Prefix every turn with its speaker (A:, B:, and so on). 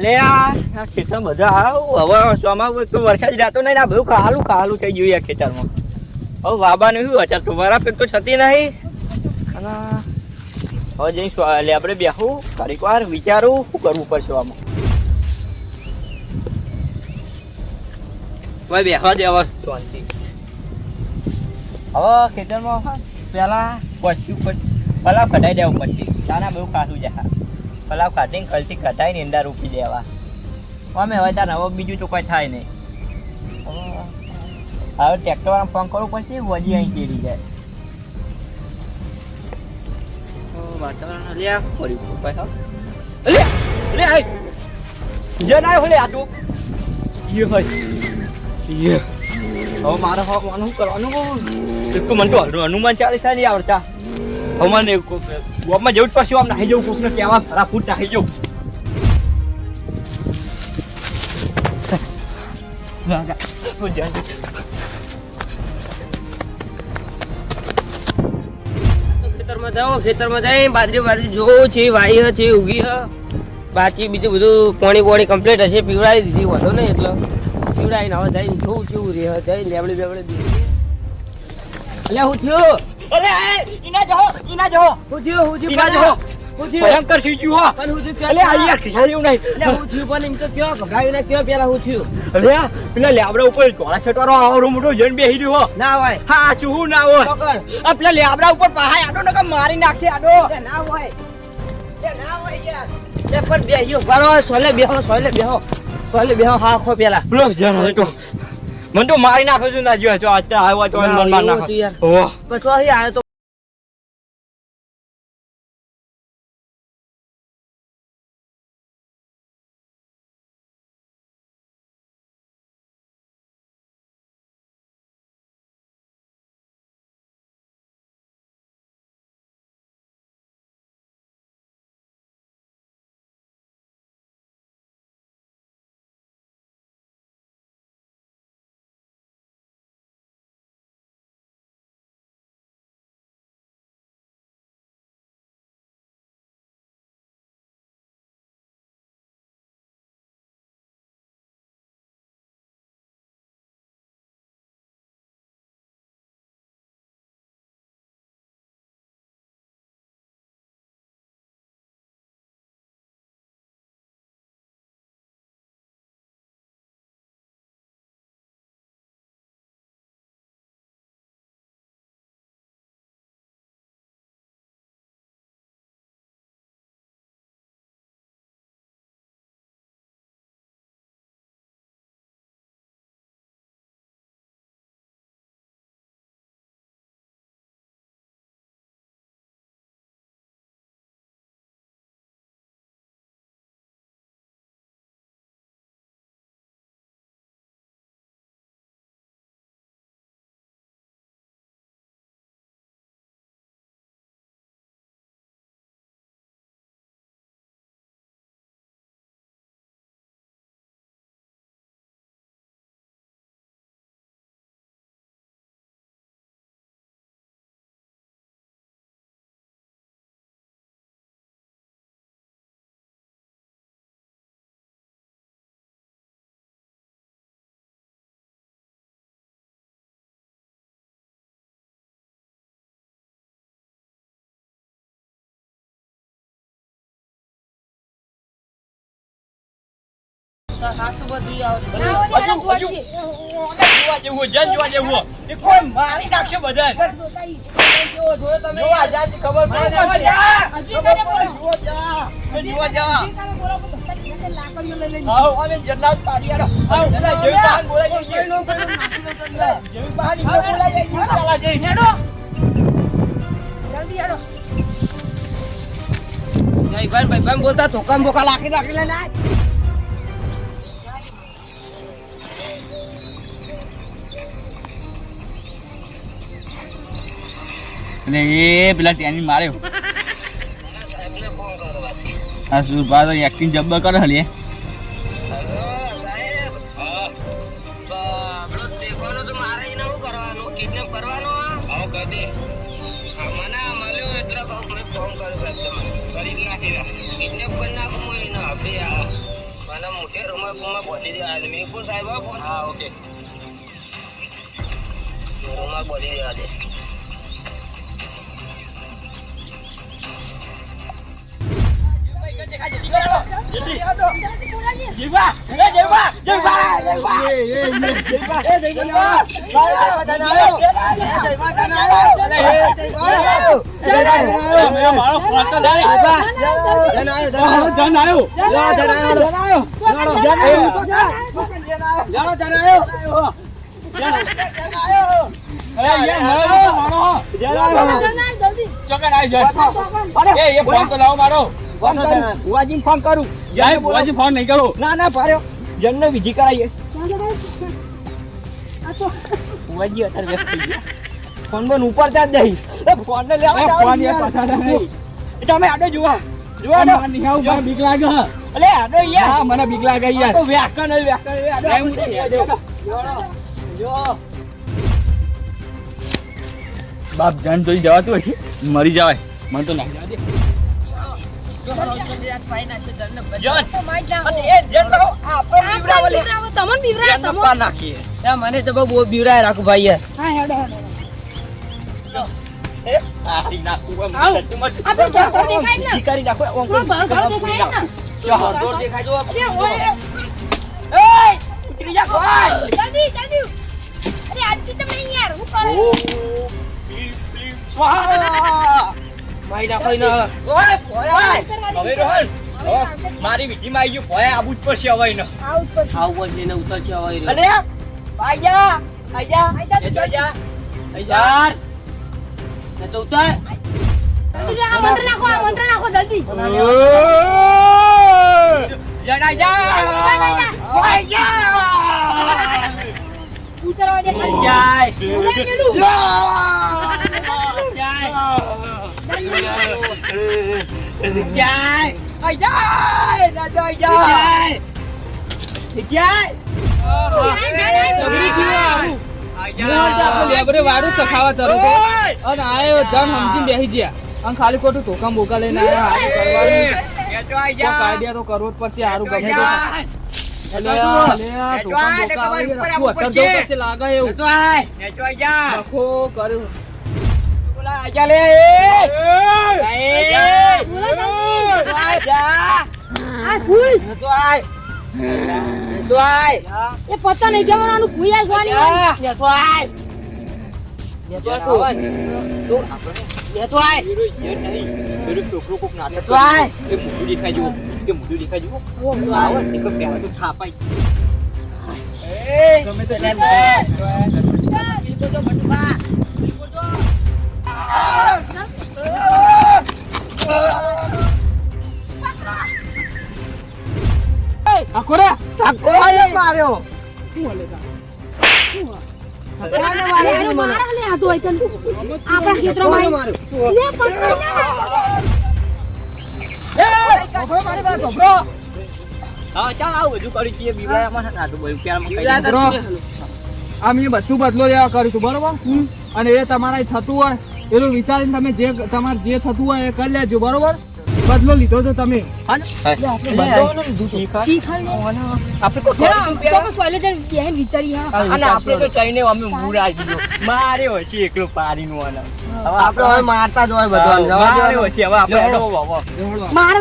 A: અલે આ ખેતર બધા હવે ચોમાસું તો વરસાદ જતો નહીં ને આ બધું ખાલું થઈ ગયું આ ખેતરમાં. હવે વાબાનું શું અત્યારે તો વરા પેક તો છતી નહીં. અને હવે જઈ એટલે આપણે બેહું. ઘડીક વાર વિચારું શું કરવું પડશે આમાં. હવે બેહવા દેવા શાંતિ. હવે ખેતરમાં પેલા પશુ પહેલાં કઢાઈ દેવું પડશે તાના બહુ ખાસું જા પલાવ કાઢીને કલથી કઢાઈ ને અંદર રૂકી દેવા. અમે હવે તાર હવે બીજું તો કોઈ થાય નહીં. હવે હવે ટ્રેક્ટર વાળા ફોન કરવું પડશે વજી અહીં કેરી જાય. વાતાવરણ ફરી આય જે ના હોય આ તો. યે હોય યે. હવે મારે હવે માનું કરવાનું. તો મને તો હનુ- હનુમાન ચાલીસા નહીં આવડતા. હવે મને ગોપમાં જવું જ પડશે, આમ નાહી જવું, કોકને કહેવા ખરા ફૂટ નાહી જવું. જાઉં છું.
B: ખેતરમાં જાઓ, ખેતરમાં જઈ બાજરી બાજરી જોવું છે વાઈ છે, ઉગી બાકી બીજું બધું પાણી પાણી કમ્પ્લીટ હશે, પીવડાવી દીધી, વાંધો નહીં એટલે. પીવડાવીને હવે જઈને જોવું કેવું રે જઈ લેવડી દીધી એટલે હું થયું?
A: અરે આ જો ઈના જો
B: હું થયું હું
A: જો ભયંકર થઈ ગયું હો
B: પણ હું
A: અલે આ યાર નહીં.
B: અલ્યા હું પણ એમ તો કયો ભગાવીને કયો પેલા હું થયું?
A: પેલા લેબડા ઉપર ધોળા છટવાળો આવરો મોટો જણ બેહી રહ્યો હો.
B: ના હોય.
A: હા ચૂહું ના હોય. આ પેલા લેબડા ઉપર પહાય આડો નકર મારી નાખે આડો.
B: ના હોય. એ ના હોય યાર. એ પણ બેહ્યો બરો સોલે બેહો સોલે બેહો. સોલે બેહો હા ખો પેલા.
A: મને તો મારી નાખો છું ના જો આજે આવ્યો તો મન માર નાખો ઓહ
B: પછી આવ્યો તો ભાઈ ભાઈ બોલતા ધોકા બોકા લાખી લાખી લે
A: એટલે એ પેલા ટેની માર્યો. આ સુભા તો એક્ટિંગ જબ્બર કરે હલે
B: સાહેબ હા, ઓકે. રૂમમાં બોધી દેવા દે
C: ચોકડ આવી જાય એ ફોન તો લાવો મારો
A: બુવાજીને ફોન કરું.
C: જાય બુવાજી ફોન નહીં કરો.
A: ના ના પાર્યો જન્મ વિધિ કરાઈએ. બુવાજી અત્યારે વ્યસ્ત થઈ ગયા. ફોન બોન ઉપર ત્યાં જ નહીં. ફોન ને લેવા
C: ફોન નહીં.
A: તમે આડો જુઓ. જુઓ
C: ને
A: નિહાવ
C: માર મને બીક લાગે.
A: અલે આડો યાર
C: મને બીક લાગે યાર.
A: તો વ્યાકરણ એ આડો. જો
C: બાપ જાન જોઈ જવાતું હશે? મરી જવાય. મને તો ના જવા દે.
B: મને બહુ બીવરાય રાખું ભાઈ યાર મારી નાખો ને
A: ઓય. હવે રોહન. મારી વિધિમાં આવી ગયું. ભોય આવું જ પડશે હવે ને
D: આવું જ પછી.
B: આવું પછી એને ઉતરશે હવે
A: અરે આયા આયા
D: આયા.
B: ને તો ઉતર.
D: જલ્દી આ મંત્ર નાખો આ મંત્ર નાખો જલ્દી.
A: જણા જા. જા
D: ઉતરવા દે
A: જાય
D: ઉતર પેલું.
A: જાય આય જાય ના જાય જાય જાય
C: લેબરે વાળું સખાવા ચરો તો અને આયો જન સમજીને બેહી ગયા અને ખાલી ખોટું ધોકા બોકા લઈને તો કરવો જ પડશે હારું ગમે તો એવું આ, અલે આ, ધોકા બોકા આવી ગયા. તું અત્યારે જો પછી લાગે એવું લખો કર્યું
D: આ ફૂલ એ પત્તા નહીં જવાનું ફૂયા જોવાની હોય.
C: ગમે તે આખો રે
A: માર્યો
D: અરે આનો મારા લે આ તો હોય તને. આપણા ખેતરમાં આવી. લે પકડી લે.
A: હા ચાલ આવું બધું કરી છીએ બીવડાયામાં છે ને આ તો બધું પ્યારમાં ખાઈ
C: બરો. આમ એ બધું બદલો લેવા કરીશું બરોબર? અને એ તમારા થતું હોય એનું વિચારીને તમે જે તમારે જે થતું હોય એ કરી લેજો બરોબર? બદલો લીધો તો તમે
A: મારે હશે એકલો પારીનું આને હવે
B: આપણે હવે મારતા જ હોય બધા
A: મારે